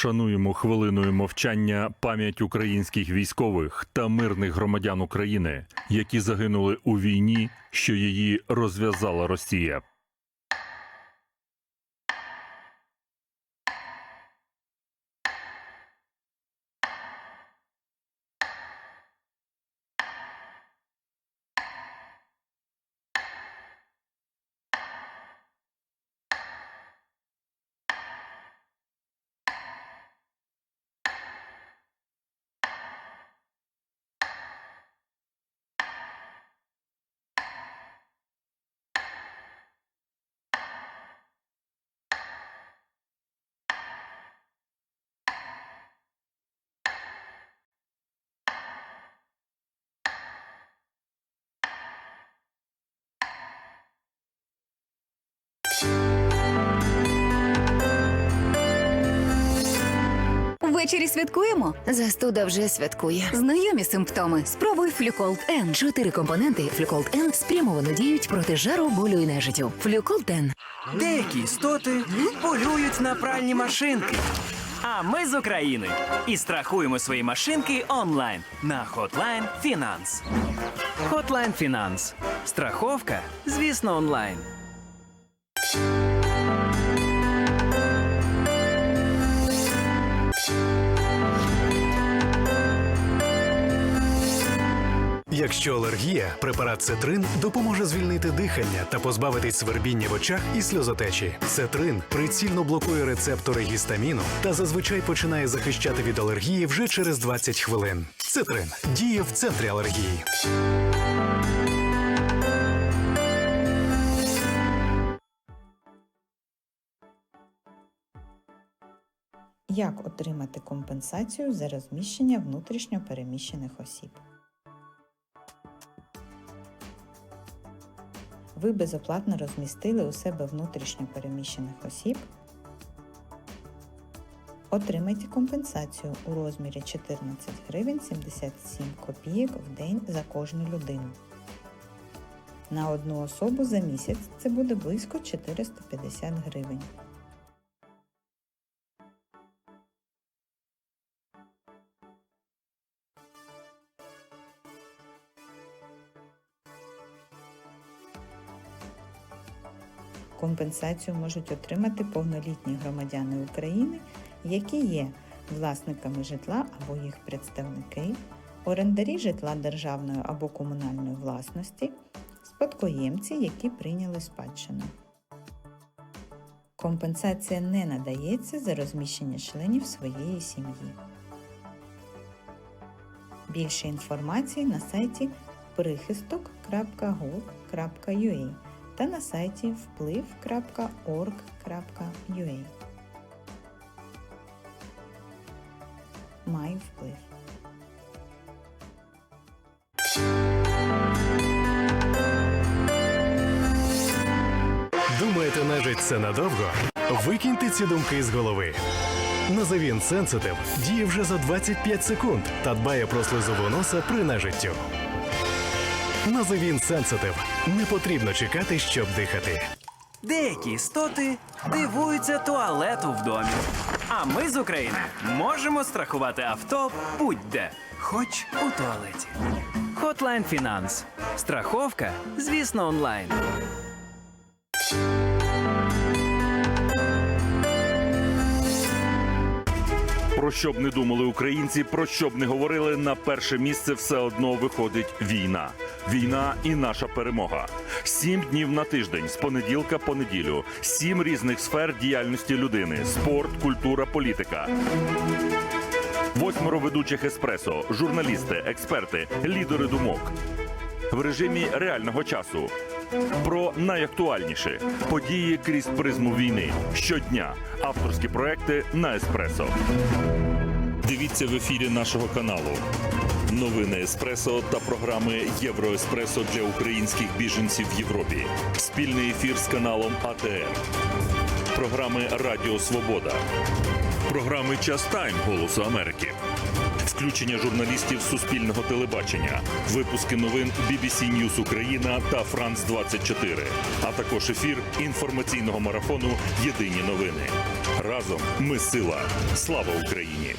Вшануємо хвилиною мовчання пам'ять українських військових та мирних громадян України, які загинули у війні, що її розв'язала Росія. Ввечері святкуємо. Застуда вже святкує. Знайомі симптоми. Спробуй Флюколд Н. Чотири компоненти Флюколд Н спрямовано діють проти жару, болю і нежиттю. Флюколд Н. Деякі істоти полюють на пральні машинки. А ми з України і страхуємо свої машинки онлайн на Hotline Finance. Hotline Finance. Страховка, звісно, онлайн. Якщо алергія, препарат Цетрин допоможе звільнити дихання та позбавитись свербіння в очах і сльозотечі. Цетрин прицільно блокує рецептори гістаміну та зазвичай починає захищати від алергії вже через 20 хвилин. Цетрин діє в центрі алергії. Як отримати компенсацію за розміщення внутрішньо переміщених осіб? Ви безоплатно розмістили у себе внутрішньо переміщених осіб? Отримайте компенсацію у розмірі 14 гривень 77 копійок в день за кожну людину. На одну особу за місяць це буде близько 450 гривень. Компенсацію можуть отримати повнолітні громадяни України, які є власниками житла або їх представники, орендарі житла державної або комунальної власності, спадкоємці, які прийняли спадщину. Компенсація не надається за розміщення членів своєї сім'ї. Більше інформації на сайті прихисток.gov.ua та на сайті вплив.org.ua. Май вплив. Думаєте, нежить це надовго? Викиньте ці думки з голови. Назовін Сенситив діє вже за 25 секунд та дбає про слизову носа при нежиттю. Назовін Сенситив. Не потрібно чекати, щоб дихати. Деякі істоти дивуються туалету в домі. А ми з України можемо страхувати авто будь-де, хоч у туалеті. Hotline Finance. Страховка, звісно, онлайн. Про що б не думали українці, про що б не говорили, на перше місце все одно виходить війна. Війна і наша перемога. Сім днів на тиждень з понеділка по неділю. Сім різних сфер діяльності людини: спорт, культура, політика. Восьмеро ведучих еспресо, журналісти, експерти, лідери думок. В режимі реального часу. Про найактуальніше події крізь призму війни щодня. Авторські проекти на еспресо. Дивіться в ефірі нашого каналу. Новини Еспресо та програми Євроеспресо для українських біженців в Європі. Спільний ефір з каналом АТР. Програми Радіо Свобода. Програми Час Тайм Голосу Америки. Включення журналістів Суспільного телебачення, випуски новин BBC News Україна та Франц 24, а також ефір інформаційного марафону Єдині новини. Разом ми сила. Слава Україні!